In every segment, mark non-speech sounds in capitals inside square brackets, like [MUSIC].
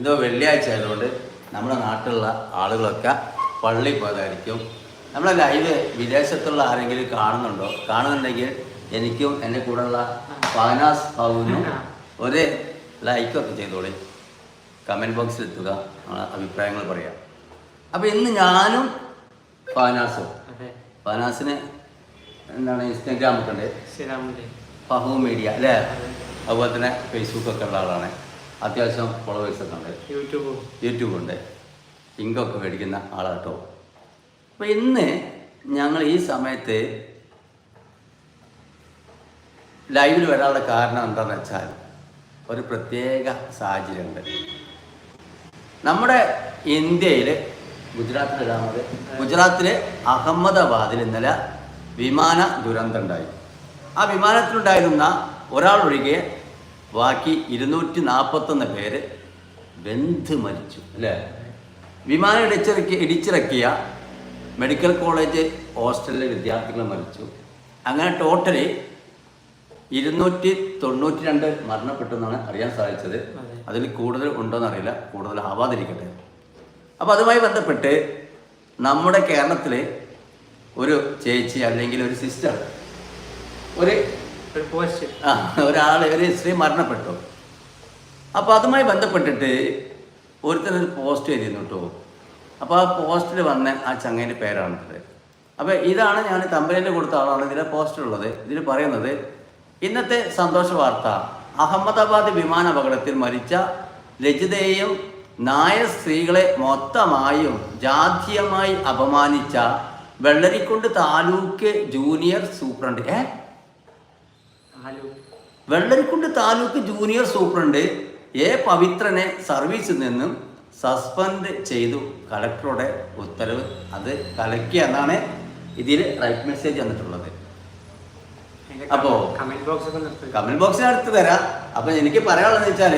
ഇന്ന് വെള്ളിയാഴ്ച ആയതുകൊണ്ട് നമ്മുടെ നാട്ടിലുള്ള ആളുകളൊക്കെ പള്ളി പോയതായിരിക്കും. നമ്മളെ ലൈവ് വിദേശത്തുള്ള ആരെങ്കിലും കാണുന്നുണ്ടോ? കാണുന്നുണ്ടെങ്കിൽ എനിക്കും എന്റെ കൂടെയുള്ള ഫാനാസ് ബാബുവിനും ഒരു ലൈക്കൊക്കെ ചെയ്തോളി. കമന്റ് ബോക്സിൽ എത്തുക. അഭിപ്രായങ്ങൾ പറയാം. അപ്പോൾ ഇന്ന് ഞാനും ഫാനാസും ഫാനാസിന് എന്താണ് ഇൻസ്റ്റാഗ്രാമൊക്കെ ഉണ്ട്. ഫഹു മീഡിയ അല്ലേ? അതുപോലെ തന്നെ ഫേസ്ബുക്കൊക്കെ ഉള്ള ആളാണ്. അത്യാവശ്യം ഫോളോവേഴ്സ് ഒക്കെ ഉണ്ട്. യൂട്യൂബ്. യൂട്യൂബ് ഉണ്ട്. ഇങ്കൊക്കെ മേടിക്കുന്ന ആളാട്ടോ. അപ്പോൾ ഇന്ന് ഞങ്ങൾ ഈ സമയത്ത് ലൈവിൽ വരാനുള്ള കാരണം എന്താണെന്ന് വെച്ചാൽ ഒരു പ്രത്യേക സാഹചര്യമുണ്ട്. നമ്മുടെ ഇന്ത്യയിൽ ഗുജറാത്തിലാണത് ഗുജറാത്തിലെ അഹമ്മദാബാദിൽ ഇന്നലെ വിമാന ദുരന്തം ഉണ്ടായി. ആ വിമാനത്തിലുണ്ടായിരുന്ന ഒരാൾ ഒഴികെ ബാക്കി ഇരുന്നൂറ്റി നാൽപ്പത്തൊന്ന് പേര് വെന്ത് മരിച്ചു. അല്ലേ? വിമാനം ഇടിച്ചിറക്കി ഇടിച്ചിറക്കിയ മെഡിക്കൽ കോളേജ് ഹോസ്റ്റലിലെ വിദ്യാർത്ഥികൾ മരിച്ചു. അങ്ങനെ ടോട്ടലി ഇരുന്നൂറ്റി തൊണ്ണൂറ്റി രണ്ട് മരണപ്പെട്ടു എന്നാണ് അറിയാൻ സാധിച്ചത്. അതെ. അതിൽ കൂടുതൽ ഉണ്ടോയെന്ന് അറിയില്ല കൂടുതൽ ആവാതിരിക്കട്ടെ. അപ്പോൾ അതുമായി ബന്ധപ്പെട്ട് നമ്മുടെ കേരളത്തിലെ ഒരു ചേച്ചി അല്ലെങ്കിൽ ഒരു സിസ്റ്റർ ഒരു ആ ഒരാൾ ഒരു സ്ത്രീ മരണപ്പെട്ടു. അപ്പോൾ അതുമായി ബന്ധപ്പെട്ടിട്ട് ഒരുത്തനൊരു പോസ്റ്റ് എഴുതിയിരുന്നു കേട്ടോ അപ്പോൾ ആ പോസ്റ്റിൽ വന്ന ആ ചങ്ങേന്റെ പേരാണിത് അപ്പോൾ ഇതാണ് ഞാൻ കമ്പനിയിൽ കൊടുത്ത ആളാണ് ഇതിലെ ഉള്ളത്. ഇതിൽ പറയുന്നത് ഇന്നത്തെ സന്തോഷ വാർത്ത. അഹമ്മദാബാദ് വിമാന അപകടത്തിൽ മരിച്ച രജിതയെയും നായ സ്ത്രീകളെ മൊത്തമായും ജാതീയമായി അപമാനിച്ച വെള്ളരിക്കുണ്ട് താലൂക്ക് ജൂനിയർ സൂപ്രണ്ട് ഏ? Aloo Vellarikkundu taluk junior superintendent A പവിത്രനെ സർവീസിൽ നിന്നും സസ്പെൻഡ് ചെയ്തു. കളക്ടറുടെ ഉത്തരവ് അത് കലക്കി എന്നാണ് ഇതിൽ റൈറ്റ് മെസ്സേജ് വന്നിട്ടുള്ളത്. അപ്പോ? കമന്റ് ബോക്സ് കമന്റ് ബോക്സിന് അടുത്ത് തരാം അപ്പൊ എനിക്ക് പറയാനുള്ളത് വെച്ചാൽ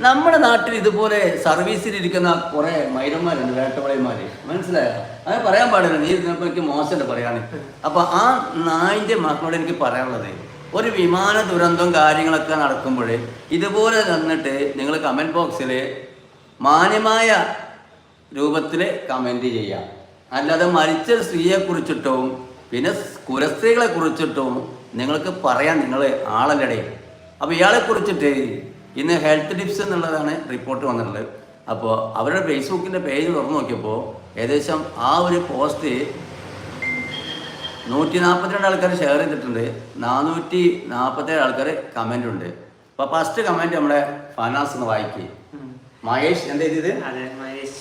നമ്മുടെ നാട്ടിൽ ഇതുപോലെ സർവീസിൽ ഇരിക്കുന്ന കുറെ മൈരന്മാരുണ്ട് വേട്ടവളയന്മാര്. മനസ്സിലായോ? അങ്ങനെ പറയാൻ പാടില്ല. നീ എനിക്ക് മോശമുണ്ട് പറയാണ്. അപ്പോൾ ആ നായിന്റെ മക്കളോട് എനിക്ക് പറയാനുള്ളത് ഒരു വിമാന ദുരന്തവും കാര്യങ്ങളൊക്കെ നടക്കുമ്പോൾ ഇതുപോലെ തന്നിട്ട് നിങ്ങൾ കമന്റ് ബോക്സിൽ മാന്യമായ രൂപത്തിൽ കമന്റ് ചെയ്യാം അല്ലാതെ മരിച്ച സ്ത്രീയെ കുറിച്ചിട്ടും പിന്നെ കുലസ്ത്രീകളെ കുറിച്ചിട്ടും നിങ്ങൾക്ക് പറയാൻ നിങ്ങൾ ആളല്ലടേ. അപ്പോൾ ഇയാളെ കുറിച്ചിട്ട് ഇന്ന് ഹെൽത്ത് ടിപ്സ് എന്നുള്ളതാണ് റിപ്പോർട്ട് വന്നിട്ടുള്ളത്. അപ്പോൾ അവരുടെ ഫേസ്ബുക്കിന്റെ പേജ് തുറന്നു നോക്കിയപ്പോൾ ഏകദേശം ആ ഒരു പോസ്റ്റ് നൂറ്റി നാൽപ്പത്തിരണ്ട് ആൾക്കാർ ഷെയർ ചെയ്തിട്ടുണ്ട്. നാനൂറ്റി നാൽപ്പത്തേഴ് ആൾക്കാർ കമന്റ് ഉണ്ട്. അപ്പോൾ ഫസ്റ്റ് കമന്റ് നമ്മുടെ ഫനാസ് എന്ന് വായിക്കി. മഹേഷ് എന്താ ചെയ്തത്? അതെ മഹേഷ്.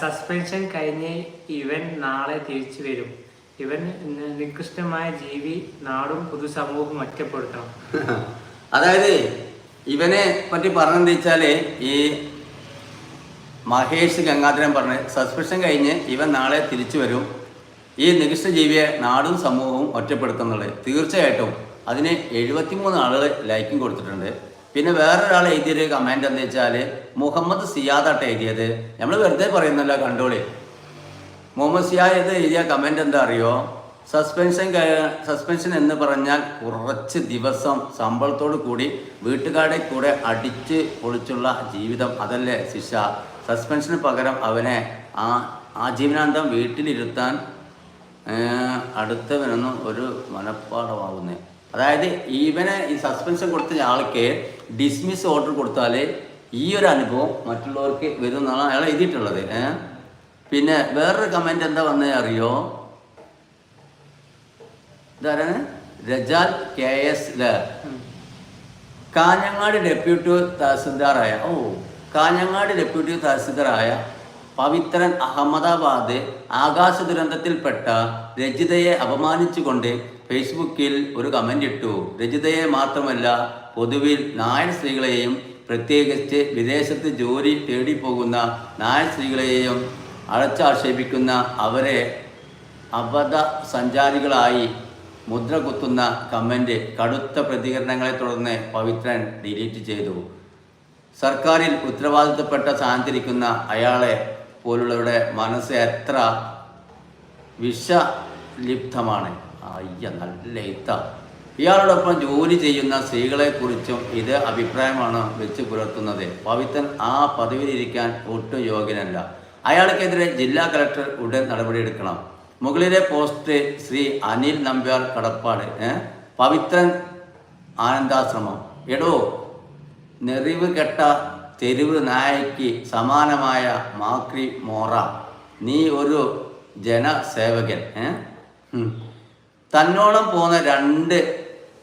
സസ്പെൻഷൻ കഴിഞ്ഞ് ഇവൻ നാളെ തിരിച്ചു വരും. ഇവൻ നികൃഷ്ടമായ ജീവി നാടും പൊതുസമൂഹവും ഒറ്റപ്പെടുത്തണം. [LAUGHS] അതായത് ഇവനെ പറ്റി പറഞ്ഞെന്താ വെച്ചാൽ ഈ മഹേഷ് ഗംഗാധരൻ പറഞ്ഞ് സസ്പെൻഷൻ കഴിഞ്ഞ് ഇവൻ നാളെ തിരിച്ചു വരും. ഈ നികിഷ്ട ജീവിയെ നാടും സമൂഹവും ഒറ്റപ്പെടുത്തുന്നുള്ളത് തീർച്ചയായിട്ടും അതിന് എഴുപത്തിമൂന്ന് ആളുകൾ ലൈക്കും കൊടുത്തിട്ടുണ്ട്. പിന്നെ വേറൊരാൾ എഴുതിയൊരു കമന്റ് എന്താ വെച്ചാൽ മുഹമ്മദ് സിയാദാട്ട് എഴുതിയത്. നമ്മൾ വെറുതെ പറയുന്നല്ല കണ്ടോളി. മുഹമ്മദ് സിയാദ് എഴുതിയ കമന്റ് എന്താ അറിയോ? സസ്പെൻഷൻ സസ്പെൻഷൻ എന്ന് പറഞ്ഞാൽ കുറച്ച് ദിവസം ശമ്പളത്തോടു കൂടി വീട്ടുകാരുടെ കൂടെ അടിച്ച് പൊളിച്ചുള്ള ജീവിതം അതല്ലേ ശിക്ഷ? സസ്പെൻഷന് പകരം അവനെ ആ ആജീവനാന്തം വീട്ടിലിരുത്താൻ അടുത്തവനൊന്നും ഒരു മനഃപ്പാടമാകുന്നേ അതായത് ഇവനെ ഈ സസ്പെൻഷൻ കൊടുത്ത ആൾക്ക് ഡിസ്മിസ് ഓർഡർ കൊടുത്താൽ ഈ ഒരു അനുഭവം മറ്റുള്ളവർക്ക് വരും എന്നാണ് അയാൾ എഴുതിയിട്ടുള്ളത്. പിന്നെ വേറൊരു കമന്റ് എന്താ വന്നേ അറിയോ? ഇതാരാണ്? രജാൽ കെ എസ്. കാഞ്ഞങ്ങാട് ഡെപ്യൂട്ടി തഹസിൽദാറായ ഓ കാഞ്ഞങ്ങാട് ഡെപ്യൂട്ടി തഹസിൽദാറായ പവിത്രൻ അഹമ്മദാബാദ് ആകാശ ദുരന്തത്തിൽപ്പെട്ട രജിതയെ അപമാനിച്ചുകൊണ്ട് ഫേസ്ബുക്കിൽ ഒരു കമന്റ് ഇട്ടു. രജിതയെ മാത്രമല്ല പൊതുവിൽ നായർ സ്ത്രീകളെയും പ്രത്യേകിച്ച് വിദേശത്ത് ജോലി തേടിപ്പോകുന്ന നായർ സ്ത്രീകളെയും അടച്ചാക്ഷേപിക്കുന്ന അവരെ അബദ്ധ സഞ്ചാരികളായി മുദ്ര കുത്തുന്ന കമന്റ് കടുത്ത പ്രതികരണങ്ങളെ തുടർന്ന് പവിത്രൻ ഡിലീറ്റ് ചെയ്തു. സർക്കാരിൽ ഉത്തരവാദിത്തപ്പെട്ട സ്ഥാനത്തിരിക്കുന്ന അയാളെ പോലുള്ളവരുടെ മനസ്സ് എത്ര വിഷലിപ്തമാണ്. അയ്യ നല്ല ഇത്ത ഇയാളോടൊപ്പം ജോലി ചെയ്യുന്ന സ്ത്രീകളെക്കുറിച്ചും ഇത് അഭിപ്രായമാണ് വെച്ച് പുലർത്തുന്നത്. പവിത്രൻ ആ പദവിയിലിരിക്കാൻ ഒട്ടും യോഗ്യനല്ല. അയാൾക്കെതിരെ ജില്ലാ കലക്ടർ ഉടൻ നടപടിയെടുക്കണം. മുകളിലെ പോസ്റ്റ് ശ്രീ അനിൽ നമ്പ്യാർ കടപ്പാട് പവിത്രൻ ആനന്ദാശ്രമം. എടോ നെറിവ് കെട്ട തെരുവ് നായയ്ക്ക് സമാനമായ മാക്രി മോറ. നീ ഒരു ജനസേവകൻ. തന്നോളം പോന്ന രണ്ട്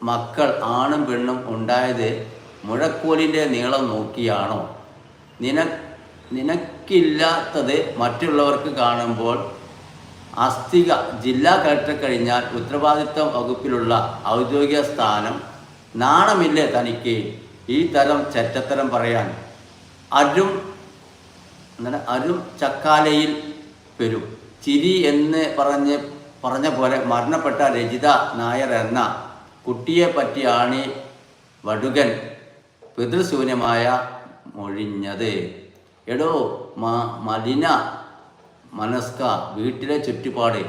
മക്കൾ ആണും പെണ്ണും ഉണ്ടായത് മുഴക്കോലിന്റെ നീളം നോക്കിയാണോ? നിന നിനക്കില്ലാത്തത് മറ്റുള്ളവർക്ക് കാണുമ്പോൾ അസ്ഥിക ജില്ലാ കളക്ടർ കഴിഞ്ഞാൽ ഉത്തരവാദിത്വ വകുപ്പിലുള്ള ഔദ്യോഗിക സ്ഥാനം നാണമില്ലേ തനിക്ക്? ഈ തരം ചെറ്റത്തരം പറയാൻ. അരും എന്താണ് അരും ചക്കാലയിൽ വരും ചിരി എന്ന് പറഞ്ഞ് പറഞ്ഞ പോലെ മരണപ്പെട്ട രജിത നായർ എന്ന കുട്ടിയെ പറ്റിയാണ് വടുകൻ പിതൃശൂന്യമായ മൊഴിഞ്ഞത്. എടോ മ മലിന മനസ്ക വീട്ടിലെ ചുറ്റുപാട്.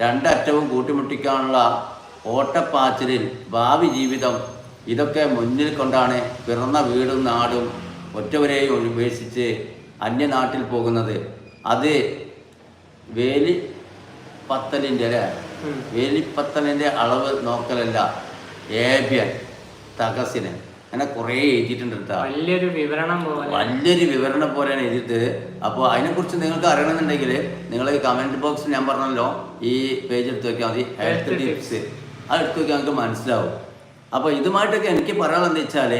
രണ്ടറ്റവും കൂട്ടിമുട്ടിക്കാനുള്ള ഓട്ടപ്പാച്ചിലിൽ ഭാവി ജീവിതം ഇതൊക്കെ മുന്നിൽ കൊണ്ടാണ് പിറന്ന വീടും നാടും ഒറ്റവരെയും ഉപേക്ഷിച്ച് അന്യനാട്ടിൽ പോകുന്നത്. അത് വേലി പത്തലിന്റെ അല്ലേ. വേലിപ്പത്തലിന്റെ അളവ് നോക്കലല്ല. ഏബ്യൻ തകസിന് അങ്ങനെ കുറേ എഴുതിയിട്ടുണ്ട് കേട്ടോ. വലിയൊരു വിവരണം പോലെ. വലിയൊരു വിവരണം പോലെയാണ് എഴുതിയിട്ട്. അപ്പോൾ അതിനെക്കുറിച്ച് നിങ്ങൾക്ക് അറിയണമെന്നുണ്ടെങ്കിൽ നിങ്ങൾ ഈ കമന്റ് ബോക്സിൽ ഞാൻ പറഞ്ഞല്ലോ ഈ പേജ് എടുത്ത് വെക്കാൻ മതി. ഹെൽത്ത് ടിപ്സ് അത് എടുത്ത് വെക്കാൻ നിങ്ങൾക്ക് മനസ്സിലാവും. അപ്പോൾ ഇതുമായിട്ടൊക്കെ എനിക്ക് പറയാനുള്ളത് വെച്ചാൽ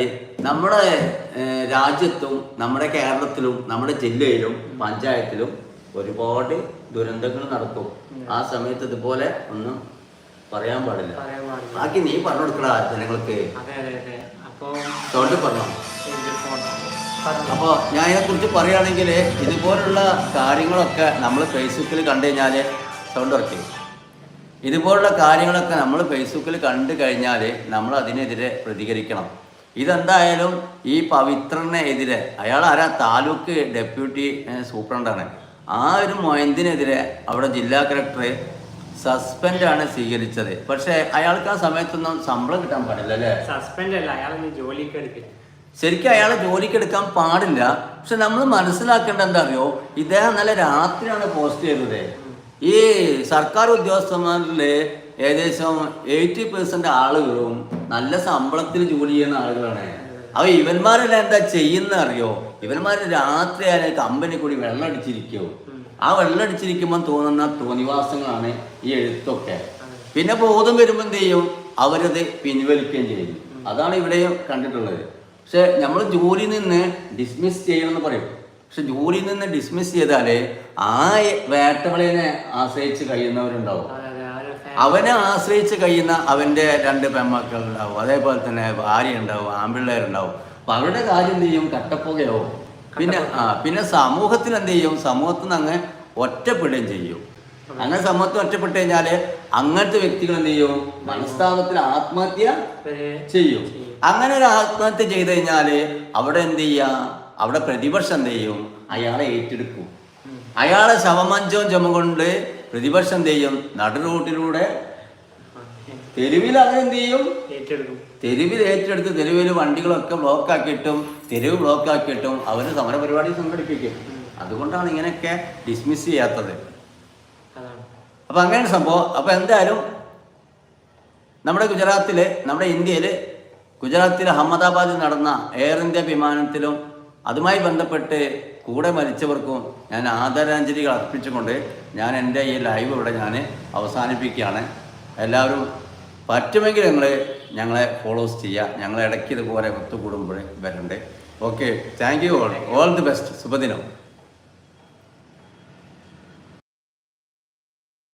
നമ്മുടെ രാജ്യത്തും നമ്മുടെ കേരളത്തിലും നമ്മുടെ ജില്ലയിലും പഞ്ചായത്തിലും ഒരുപാട് ദുരന്തങ്ങൾ നടക്കും. ആ സമയത്ത് ഇതുപോലെ ഒന്നും പറയാൻ പാടില്ല. ബാക്കി നീ പറഞ്ഞു? കൊടുക്കടാ ജനങ്ങൾക്ക് പറഞ്ഞു. അപ്പോൾ ഞാൻ ഇതിനെക്കുറിച്ച് പറയുകയാണെങ്കിൽ ഇതുപോലുള്ള കാര്യങ്ങളൊക്കെ നമ്മൾ ഫേസ്ബുക്കിൽ കണ്ടു കഴിഞ്ഞാൽ സൗണ്ട് ഇറക്കി ഇതുപോലുള്ള കാര്യങ്ങളൊക്കെ നമ്മൾ ഫേസ്ബുക്കിൽ കണ്ടു കഴിഞ്ഞാൽ നമ്മൾ അതിനെതിരെ പ്രതികരിക്കണം. ഇതെന്തായാലും ഈ പവിത്രനെതിരെ അയാൾ ആരാ? താലൂക്ക് ഡെപ്യൂട്ടി സൂപ്രണ്ടാണ്. ആ ഒരു മൊയന്തിനെതിരെ അവിടെ ജില്ലാ കളക്ടർ സസ്പെൻഡാണ് സ്വീകരിച്ചത്. പക്ഷേ അയാൾക്ക് ആ സമയത്തൊന്നും ശമ്പളം കിട്ടാൻ പാടില്ല അല്ലേ? സസ്പെൻഡ് അല്ല അയാൾ ജോലിക്ക് എടുക്കില്ല. ശരിക്കും അയാളെ ജോലിക്ക് എടുക്കാൻ പാടില്ല. പക്ഷെ നമ്മൾ മനസ്സിലാക്കേണ്ട എന്താ അറിയോ? ഇദ്ദേഹം നല്ല രാത്രിയാണ് പോസ്റ്റ് ചെയ്തത്. ഈ സർക്കാർ ഉദ്യോഗസ്ഥന്മാരിൽ ഏകദേശം എയ്റ്റി പെർസെന്റ് ആളുകളും നല്ല ശമ്പളത്തിൽ ജോലി ചെയ്യുന്ന ആളുകളാണ്. അപ്പൊ ഇവന്മാരെല്ലാം എന്താ ചെയ്യുന്ന അറിയോ ഇവന്മാര് രാത്രി ആയാലും കമ്പനി കൂടി വെള്ളം ആ വെള്ളം അടിച്ചിരിക്കുമ്പോൾ തോന്നുന്ന തോന്നിവാസങ്ങളാണ് ഈ എഴുത്തൊക്കെ. പിന്നെ ബോധം വരുമ്പോൾ എന്ത് ചെയ്യും? അവരത് പിൻവലിക്കുകയും ചെയ്യും. അതാണ് ഇവിടെയും കണ്ടിട്ടുള്ളത്. പക്ഷെ നമ്മൾ ജോലി നിന്ന് ഡിസ്മിസ് ചെയ്യണമെന്ന് പറയും. പക്ഷെ ജോലിയിൽ നിന്ന് ഡിസ്മിസ് ചെയ്താലേ ആ വേട്ടകളെ ആശ്രയിച്ച് കഴിയുന്നവരുണ്ടാവും. അവനെ ആശ്രയിച്ച് കഴിയുന്ന അവന്റെ രണ്ട് പെൺമക്കൾ ഉണ്ടാവും അതേപോലെ തന്നെ ഭാര്യ ഉണ്ടാവും ആമ്പിള്ളേരുണ്ടാവും അപ്പൊ അവരുടെ കാര്യം എന്ത് ചെയ്യും? കട്ടപ്പുകയാവും. പിന്നെ ആ പിന്നെ സമൂഹത്തിൽ എന്ത് ചെയ്യും? സമൂഹത്തിൽ നിന്ന് അങ്ങ് ഒറ്റപ്പെടുകയും ചെയ്യും. അങ്ങനെ സമൂഹത്തിൽ ഒറ്റപ്പെട്ട് കഴിഞ്ഞാൽ അങ്ങനത്തെ വ്യക്തികൾ എന്ത് ചെയ്യും? മനസ്താപത്തിൽ ആത്മഹത്യ ചെയ്യും. അങ്ങനെ ഒരു ആത്മഹത്യ ചെയ്ത് കഴിഞ്ഞാൽ അവിടെ എന്ത് ചെയ്യാ? അവിടെ പ്രതിപക്ഷം എന്ത് ചെയ്യും? അയാളെ ഏറ്റെടുക്കും. അയാളെ ശവമഞ്ചവും ചുമകൊണ്ട് പ്രതിപക്ഷം എന്ത് ചെയ്യും? നടു റോട്ടിലൂടെ തെരുവിൽ അവരെന്ത് ചെയ്യും? തെരുവിൽ ഏറ്റെടുത്ത് തെരുവിൽ വണ്ടികളൊക്കെ ബ്ലോക്ക് ആക്കിയിട്ടും തെരുവ് ബ്ലോക്ക് ആക്കിയിട്ടും അവർ സമരപരിപാടി സംഘടിപ്പിക്കും. അതുകൊണ്ടാണ് ഇങ്ങനെയൊക്കെ ഡിസ്മിസ് ചെയ്യാത്തത്. അപ്പം അങ്ങനെ സംഭവം. അപ്പം എന്തായാലും നമ്മുടെ ഗുജറാത്തിൽ നമ്മുടെ ഇന്ത്യയിൽ ഗുജറാത്തിൽ അഹമ്മദാബാദിൽ നടന്ന എയർ ഇന്ത്യ വിമാനത്തിലും അതുമായി ബന്ധപ്പെട്ട് കൂടെ മരിച്ചവർക്കും ഞാൻ ആദരാഞ്ജലികൾ അർപ്പിച്ചുകൊണ്ട് ഞാൻ എന്റെ ഈ ലൈവ് ഇവിടെ ഞാൻ അവസാനിപ്പിക്കുകയാണ്. എല്ലാവരും പറ്റുമെങ്കിൽ നിങ്ങൾ ഞങ്ങളെ ഫോളോസ് ചെയ്യുക. ഞങ്ങളെ ഇടയ്ക്ക് ഇതുപോലെ ഒത്തുകൂടുമ്പോൾ വരണ്ട്. Okay thank you all all the best ശുഭദിനം.